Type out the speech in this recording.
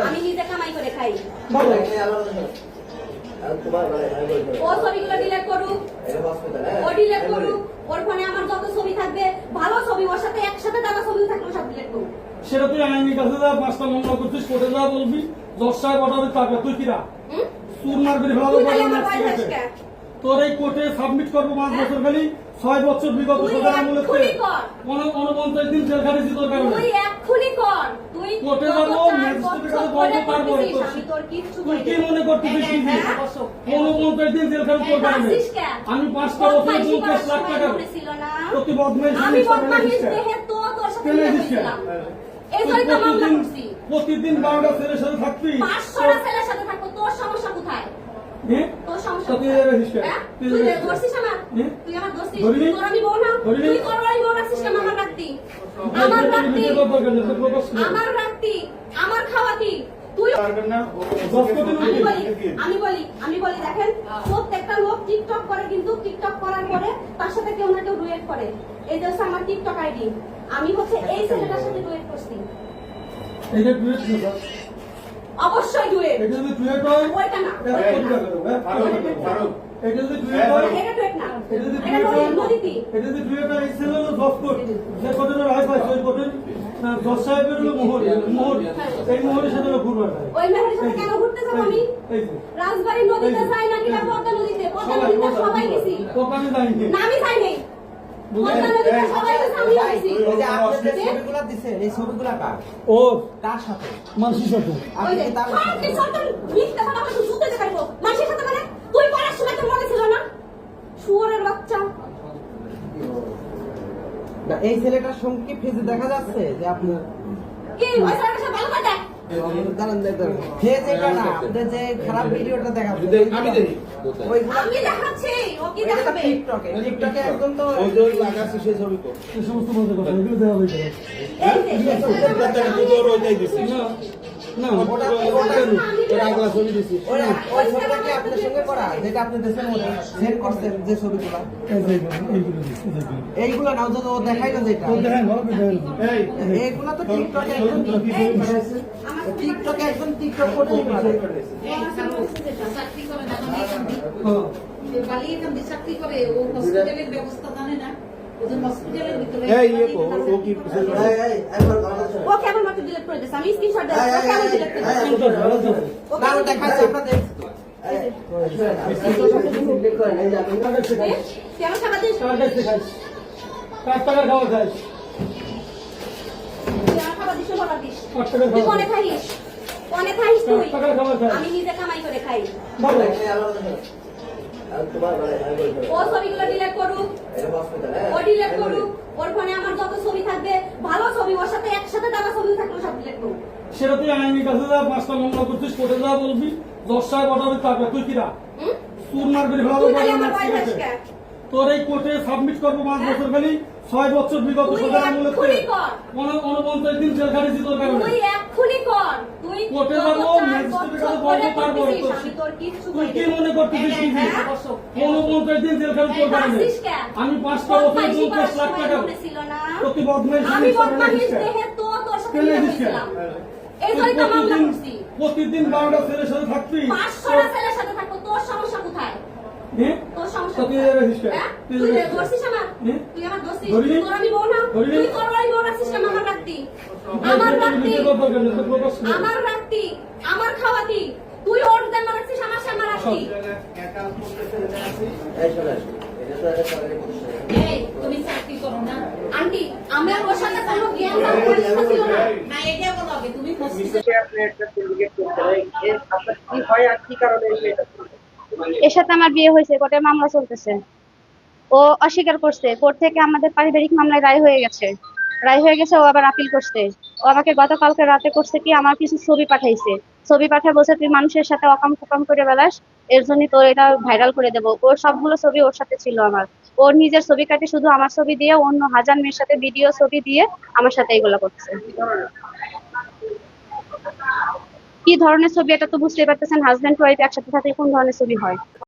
আমি নিজে কামাই করে খাই। ও ছবিগুলো ডিলিট করুক। ও ডিলিট করুক। ওর ফোনে আমার যত ছবি থাকবে ভালো ছবি ওর সাথে একসাথে দেওয়া ছবি থাকবে সব ডিলিট করুক। সেটা তুই আইনি কাছে যা পাঁচটা মামলা করছিস কোর্টে যা বলবি দশ টাকা পাঠাবে তাকে তুই কিরা হুম? মারবি ভালো তুই খালি করে আমার নাচ ভয় করেছে। দেখাস তোর এই কোর্টে সাবমিট করব পাঁচ হ্যাঁ? বছর খালি ছয় বছর বিগত সরকার এক আমলে খুনি কর। উনপঞ্চাশ দিন জেল তোর কারণে তুই এক্ষুনি কর তুই কোর্টে যত ম্যাজিস্ট্রেটের বছর কাছে পরে বলব, তারপরে করতেছিস, তোর- আমি তোর কিচ্ছু তুই কি মনে করতেছিস কি। দিন জেল খাটি তোর এই কারণে হাসিস কেন? আমি পাঁচটা বছর বদমাইশি পঞ্চাশ লাখ টাকা ছিল বদমাইশ আমি বদমাইশ দেহে তো তোর সাথে কেন বিয়ে দিস কেন? করেছিলাম। এই জন্যই তো মামলা প্রতিদিন করছি। প্রতিদিন বারোটা ছেলের সাথে থাকবি পাঁচশোটা ছেলের সাথে থাকব, তোর সমস্যা কোথায়? তোর সমস্যা তুই কোথায়? এবার হিসেবে-? তুই তুই এবার- ধরছিস আমার? তুই আমার ধরছিস? তোর আমি বউ না? তুই তোর বাড়ি বউ রাখছিস কেন আমার রাখতি? আমার রাখতি, আমার রাখতি, আমার খাওয়াতি। তুই আমি বলি আমি বলি দেখেন প্রত্যেকটা লোক টিকটক করে কিন্তু টিকটক করার পরে তার সাথে কেউ না কেউ ডুয়েট করে। এই যে হচ্ছে আমার টিকটক আইডি। আমি হচ্ছে এই ছেলেটার সাথে ডুয়েট করছি। এটা টুয়েট না অবশ্যই ডুয়েট এটা যদি হয় ওইটা না? ফারুক, ফারুক। এটা যদি না। যদি নদীতে যদি হলো সাহেবের হলো মোহর মোহর এই মোহরের সাথে ওই মেহের সাথে কেন ঘুরতে যাব আমি? রাজবাড়ি নদীতে যাই না কিনা পদ্মা নদীতে? পদ্মা নদীতে সবাই গেছি। ওখানে যাইনি না আমি যাই নাই। পদ্মা নদীতে সবাই গেছে আমি গেছি ওই যে আপনি যে যে- ছবিগুলা দিছেন, এই ছবিগুলা কার? ও কার সাথে? মানুষের সাথে ওই আপনি যে কি তার হ্যাঁ, তুই সরকার মিথ্যা কথা বলে তুই যুদ্ধে দেখাইবো মানুষের সাথে মানে তুই পড়ার সময় তোর মনে ছিল না শুয়োরের বাচ্চা না, এই ছেলেটার সঙ্গে কি ফেজে দেখা যাচ্ছে যে আপনার? কি? ওই ছেলেটার সাথে ভালো করে দেখ। দাঁড়ান, দাঁড়ান, দাঁড়ান। ফেজ এটা না আপনি যে খারাপ ভিডিওটা দেখাচ্ছেন আমি দেখি ওইগুলা আমি দেখাচ্ছি ও কি দেখাবে? টিকটকে টিকটকে একদম তো ওই যে ওই সেই ছবি তো। সমস্ত বলতে কথা এগুলো দেওয়া এই যে, এই ছেলেটার তুই তোর ওইটাই দিছিস না না ওটা ওটা ওটা আগলা ছবি দিছিস ওই ওই ছবিটা কি আপনার সঙ্গে করা যেটা আপনি দেশের মধ্যে সেন্ড করছেন যে ছবিগুলা। এইগুলো, যদি ও দেখাই না যেটা তো দেখেন ভালো করে এই এইগুলা তো টিকটকে একদম টিকটকে একদম টিকটক করতে করে না ও হসপিটালের ব্যবস্থা জানে না ওদের হসপিটালের ভিতরে এই ইয়ে ও কি ও করে দিয়েছে আমি স্ক্রিনশট ও কেমন করে ও কেমন দেখাচ্ছে আপনাদের কেমন খাবার দিস কার খাইস? টাকার খাবার খাইস? খাবার দিস খাবার দিস তুই খাবার অনেক খাইস অনেক খাইস তুই কার টাকার খাবার খাইস? আমি নিজে কামাই করে খাই। ও ছবিগুলো ডিলিট করুক ও ডিলিট করুক ওর ফোনে আমার যত ছবি থাকবে ভালো ছবি ওর সাথে একসাথে দেওয়া ছবি থাকবে সব ডিলিট করুক সেটা তুই আইনের কাছে যা পাঁচটা মামলা করছিস কোর্টে যা বলবি তুই কিরা? মারবি ভালো? তোর এই কোর্টে সাবমিট করব পাঁচ? বছর খালি ছয় বছর বিগত সরকার আমলে। উনপঞ্চাশ দিন জেল খাটিয়েছি তোর কারণে তুই কোর্টে যাব, চার ম্যাজিস্ট্রেটের বছর কাছে পরে বলব, তারপরে করতেছিস, তোর- আমি তোর কিচ্ছু তুই কি মনে করতেছিস কি হ্যাঁ? উনপঞ্চাশ দিন জেল কারণে হাসিস কেন? আমি পাঁচটা বছর বদমাইশি করার পঞ্চাশ লাখ টাকা? প্রতি বদমাইশ আমি বদমাইশ দেহে তো তোর সাথে কেন কেন? করেছিলাম। এই জন্যই তো মামলা করছি। প্রতিদিন বারোটা ছেলের সাথে থাকবি পাঁচশোটা ছেলের সাথে থাকব, তোর সমস্যা কোথায়? হ্যাঁ? তোর সমস্যা তুই হ্যাঁ? তুই তুই আমার? হ্যাঁ? তুই আমার ধরছিস? তোর আমি বউ না? ধরিনি? তুই তোর বাড়ি বউ রাখছিস কেন আমার রাখতি? আমার আমার আমার খাওয়াতি। তুই ওর রাখছিস, আমার সামনে রাখতি। এই তুমি চাকরি করো না। আন্টি, আমার ওর সাথে কোনো জ্ঞান বা ছিল না। না এটা বলো আগে তুমি হসপিটাল এর সাথে আমার বিয়ে হয়েছে কোর্টে মামলা চলতেছে। ও অস্বীকার করছে। কোর্ট থেকে আমাদের পারিবারিক মামলায় রায় হয়ে গেছে। রায় হয়ে গেছে ও আবার আপিল করছে। আমাকে গতকালকে রাতে করছে কি, আমার কিছু ছবি পাঠাইছে। ছবি পাঠিয়ে বলছে, তুই মানুষের সাথে অকাম কুকাম করে বেড়াস, এর জন্য তোর এটা ভাইরাল করে দেবো। ওর সবগুলো ছবি ওর সাথে ছিল আমার। ওর নিজের ছবি কাটে শুধু আমার ছবি দিয়ে, অন্য হাজার মেয়ের সাথে ভিডিও ছবি দিয়ে আমার সাথে এগুলো করছে। কি ধরনের ছবি এটা তো বুঝতেই পারতেছেন হাজব্যান্ড ওয়াইফ একসাথে থাকলে কোন ধরনের ছবি হয়?